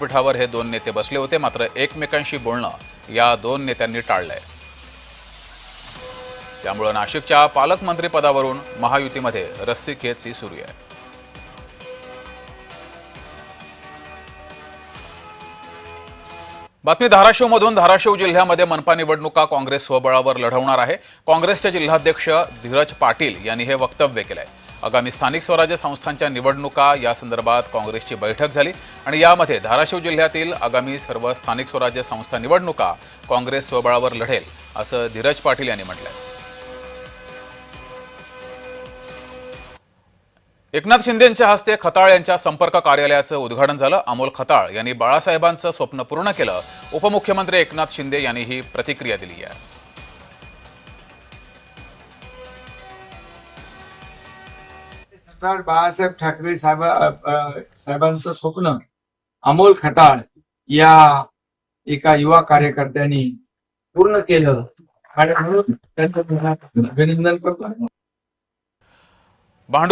पिठावर हे दोन नेते बसले होते. मात्र एकमेकांशी बोलणं या दोन नेत्यांनी टाळलंय. त्यामुळं नाशिकच्या पालकमंत्री पदावरून महायुतीमध्ये रस्सीखेच ही सुरू आहे. बातमी धाराशिवमधून. धाराशिव जिल्ह्यामध्ये मनपा निवडणुका काँग्रेस स्वबळावर लढवणार आहे. काँग्रेसचे जिल्हाध्यक्ष धीरज पाटील यांनी हे वक्तव्य केलं आहे आगामी स्थानिक स्वराज्य संस्थांच्या निवडणुका या संदर्भात काँग्रेसची बैठक झाली आणि यामध्ये धाराशिव जिल्ह्यातील आगामी सर्व स्थानिक स्वराज्य संस्था निवडणुका काँग्रेस स्वबळावर लढेल असं धीरज पाटील यांनी म्हटलं आहे एकनाथ शिंदेंच्या हस्ते खताळ यांच्या संपर्क कार्यालयाचं उद्घाटन झालं. अमोल खताळ यांनी बाळासाहेबांचं स्वप्न पूर्ण केलं. उपमुख्यमंत्री एकनाथ शिंदे यांनी ही प्रतिक्रिया दिली आहे. सरदार बाळासाहेब ठाकरे साहेब साहेबांचं स्वप्न अमोल खताळ या एका युवा कार्यकर्त्यांनी पूर्ण केलं. आणि म्हणून त्यांचं अभिनंदन करतो. भांडूप